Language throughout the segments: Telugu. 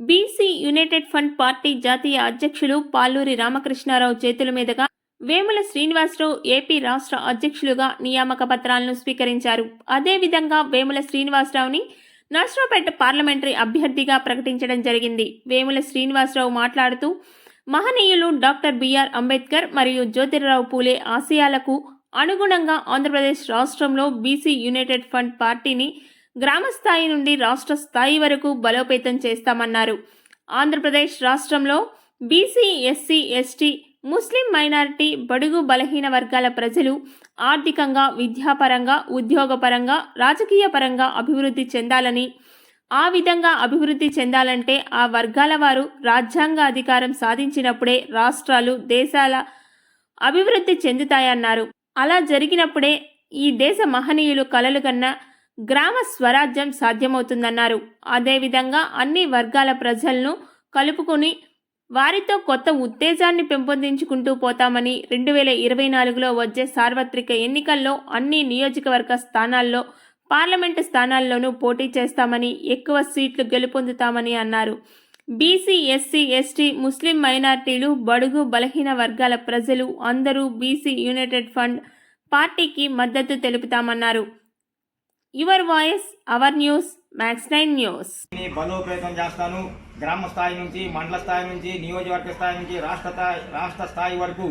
బీసీ యునైటెడ్ ఫండ్ పార్టీ జాతీయ అధ్యక్షులు పాలూరి రామకృష్ణారావు చేతుల మీదుగా వేముల శ్రీనివాసరావు ఏపీ రాష్ట్ర అధ్యక్షులుగా నియామక పత్రాలను స్వీకరించారు. అదేవిధంగా వేముల శ్రీనివాసరావుని నర్సరావుపేట పార్లమెంటరీ అభ్యర్థిగా ప్రకటించడం జరిగింది. వేముల శ్రీనివాసరావు మాట్లాడుతూ మహనీయులు డాక్టర్ బిఆర్ అంబేద్కర్ మరియు జ్యోతిరావు పూలే ఆశయాలకు అనుగుణంగా ఆంధ్రప్రదేశ్ రాష్ట్రంలో బీసీ యునైటెడ్ ఫండ్ పార్టీని గ్రామ స్థాయి నుండి రాష్ట్ర స్థాయి వరకు బలోపేతం చేస్తామన్నారు. ఆంధ్రప్రదేశ్ రాష్ట్రంలో BC SC ST Muslim minority బడుగు బలహీన వర్గాల ప్రజలు ఆర్థికంగా విద్యాపరంగా ఉద్యోగపరంగా రాజకీయ పరంగా అభివృద్ధి చెందాలని ఆ విధంగా అభివృద్ధి చెందాలంటే ఆ వర్గాల వారు రాజ్యాంగ అధికారం సాధించినప్పుడే రాష్ట్రాలు దేశాల అభివృద్ధి చెందుతాయన్నారు. అలా జరిగినప్పుడే ఈ దేశ మహనీయులు కలలు కన్నా గ్రామ స్వరాజ్యం సాధ్యమవుతుందన్నారు. అదేవిధంగా అన్ని వర్గాల ప్రజలను కలుపుకొని వారితో కొత్త ఉత్తేజాన్ని పెంపొందించుకుంటూ పోతామని రెండు వేల ఇరవై నాలుగులో వచ్చే సార్వత్రిక ఎన్నికల్లో అన్ని నియోజకవర్గ స్థానాల్లో పార్లమెంటు స్థానాల్లోనూ పోటీ చేస్తామని ఎక్కువ సీట్లు గెలుపొందుతామని అన్నారు. బీసీ ఎస్సీ ఎస్టీ ముస్లిం మైనార్టీలు బడుగు బలహీన వర్గాల ప్రజలు అందరూ బీసీ యునైటెడ్ ఫండ్ పార్టీకి మద్దతు తెలుపుతామన్నారు. Your voice our news max nine news బలోపేతం చేస్తాను. గ్రామ స్థాయి నుంచి మండల స్థాయి నుంచి నియోజకవర్గ స్థాయి నుంచి రాష్ట్ర స్థాయి రాష్ట్ర స్థాయి వరకు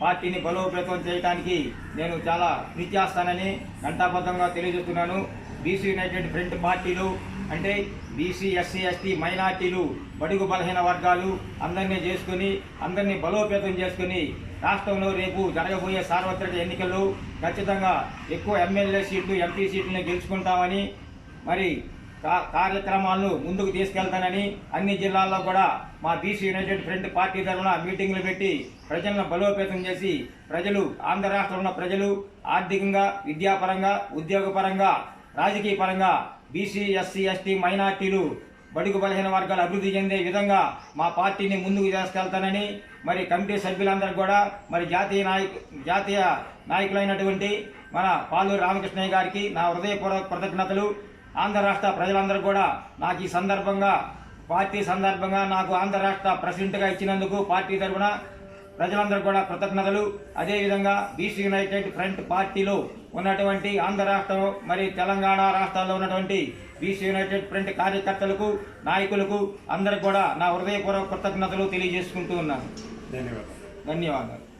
పార్టీని బలోపేతం చేయడానికి నేను చాలా కృషి చేస్తానని ఘంటాబద్ధంగా తెలియజేస్తున్నాను. బీసీ యునైటెడ్ ఫ్రంట్ పార్టీలు అంటే బీసీ ఎస్సీ ఎస్టీ మైనార్టీలు బడుగు బలహీన వర్గాలు అందరినీ చేసుకుని అందరినీ బలోపేతం చేసుకుని రాష్ట్రంలో రేపు జరగబోయే సార్వత్రిక ఎన్నికల్లో ఖచ్చితంగా ఎక్కువ ఎమ్మెల్యే సీట్లు ఎంపీ సీట్లను గెలుచుకుంటామని మరి కా- కార్యక్రమాలను ముందుకు తీసుకెళ్తానని అన్ని జిల్లాల్లో కూడా మా బీసీ యునైటెడ్ ఫ్రంట్ పార్టీ తరఫున మీటింగ్లు పెట్టి ప్రజలను బలోపేతం చేసి ప్రజలు ఆంధ్ర రాష్ట్రంలో ఉన్న ప్రజలు ఆర్థికంగా విద్యాపరంగా ఉద్యోగపరంగా రాజకీయ పరంగా బీసీ ఎస్సీ ఎస్టీ మైనార్టీలు బడుగు బలహీన వర్గాలు అభివృద్ధి చెందే విధంగా మా పార్టీని ముందుకు తీసుకెళ్తానని మరి కమిటీ సభ్యులందరూ కూడా మరి జాతీయ నాయకు జాతీయ నాయకులైనటువంటి మన పాలూరు రామకృష్ణయ్య గారికి నా హృదయపూర్వక కృతజ్ఞతలు. ఆంధ్ర రాష్ట్ర ప్రజలందరూ కూడా నాకు ఈ సందర్భంగా పార్టీ సందర్భంగా నాకు ఆంధ్ర రాష్ట్ర ప్రెసిడెంట్గా ఇచ్చినందుకు పార్టీ తరఫున ప్రజలందరూ కూడా కృతజ్ఞతలు. అదేవిధంగా బీసీ యునైటెడ్ ఫ్రంట్ పార్టీలో ఉన్నటువంటి ఆంధ్ర రాష్ట్రం మరి తెలంగాణ రాష్ట్రాల్లో ఉన్నటువంటి బీసీ యునైటెడ్ ఫ్రంట్ కార్యకర్తలకు నాయకులకు అందరికి కూడా నా హృదయపూర్వక కృతజ్ఞతలు తెలియజేసుకుంటూ ఉన్నాను. ధన్యవాదాలు. ధన్యవాదాలు.